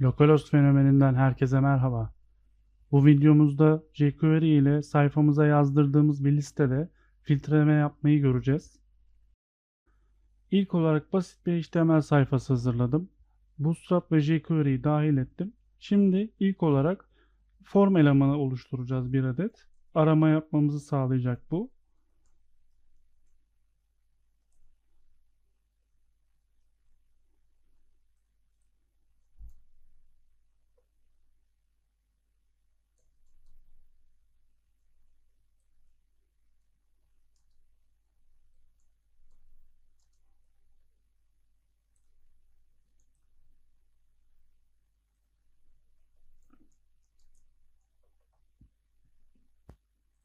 Localhost fenomeninden herkese merhaba. Bu videomuzda jQuery ile sayfamıza yazdırdığımız bir listede filtreleme yapmayı göreceğiz. İlk olarak basit bir HTML sayfası hazırladım. Bootstrap ve jQuery'yi dahil ettim. Şimdi ilk olarak form elemanı oluşturacağız bir adet. Arama yapmamızı sağlayacak bu.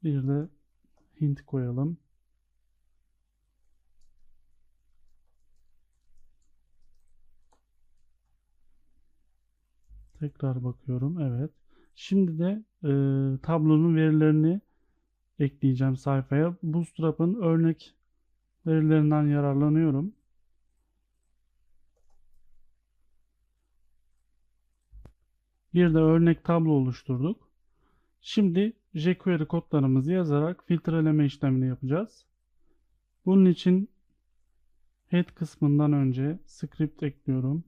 Bir de hint koyalım. Tekrar bakıyorum. Evet. Şimdi de e, tablonun verilerini ekleyeceğim sayfaya. Bootstrap'ın örnek verilerinden yararlanıyorum. Bir de örnek tablo oluşturduk. Şimdi jQuery kodlarımızı yazarak filtreleme işlemini yapacağız. Bunun için head kısmından önce script ekliyorum.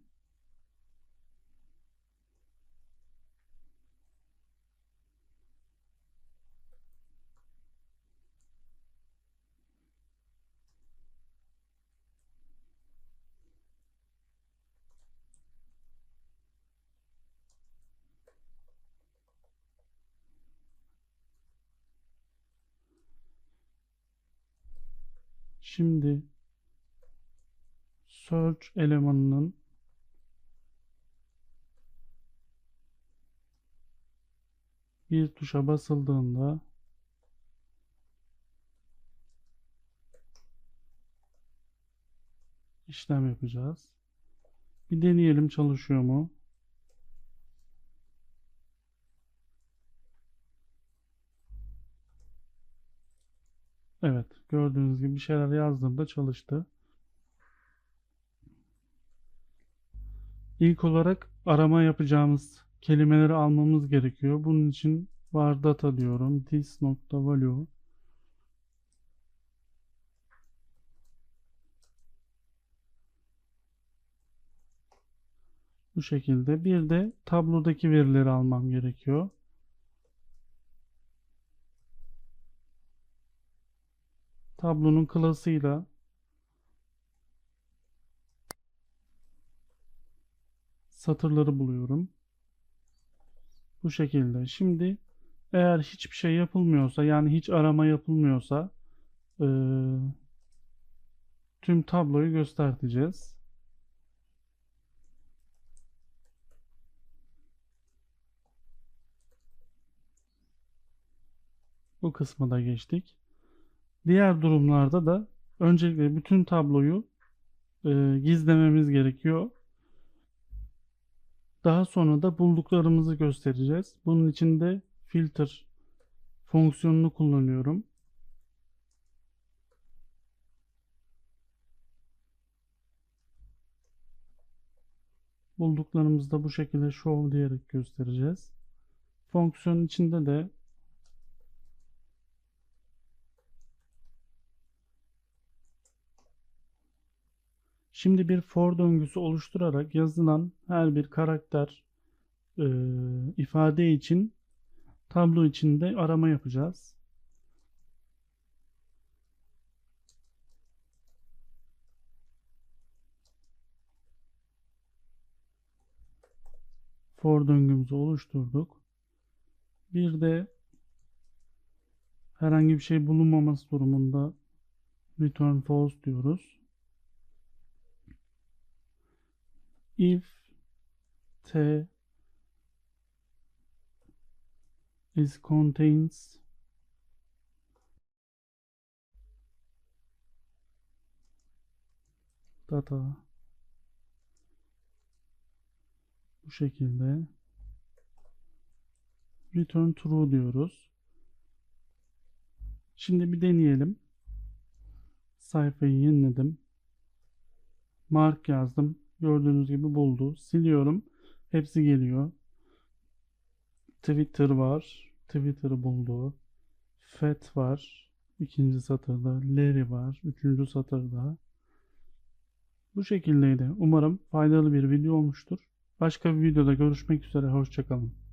Şimdi search elemanının bir tuşa basıldığında işlem yapacağız. Bir deneyelim çalışıyor mu? Evet, gördüğünüz gibi bir şeyler yazdığımda çalıştı. İlk olarak arama yapacağımız kelimeleri almamız gerekiyor. Bunun için var data diyorum. This.value Bu şekilde. Bir de tablodaki verileri almam gerekiyor. Tablonun klasıyla satırları buluyorum. Bu şekilde. Şimdi eğer hiçbir şey yapılmıyorsa yani hiç arama yapılmıyorsa e, tüm tabloyu göstereceğiz. Bu kısmı da geçtik. Diğer durumlarda da öncelikle bütün tabloyu e, gizlememiz gerekiyor. Daha sonra da bulduklarımızı göstereceğiz. Bunun için de filter fonksiyonunu kullanıyorum. Bulduklarımızı da bu şekilde show diyerek göstereceğiz. Fonksiyon içinde de Şimdi bir for döngüsü oluşturarak yazılan her bir karakter e, ifade için tablo içinde arama yapacağız. For döngümüzü oluşturduk. Bir de herhangi bir şey bulunmaması durumunda return false diyoruz. İf t is contains data bu şekilde return true diyoruz. Şimdi bir deneyelim. Sayfayı yeniledim. Mark yazdım. Gördüğünüz gibi buldu. Siliyorum. Hepsi geliyor. Twitter var. Twitter buldu. FET var. ikinci satırda. Larry var. Üçüncü satırda. Bu şekildeydi. Umarım faydalı bir video olmuştur. Başka bir videoda görüşmek üzere. Hoşçakalın.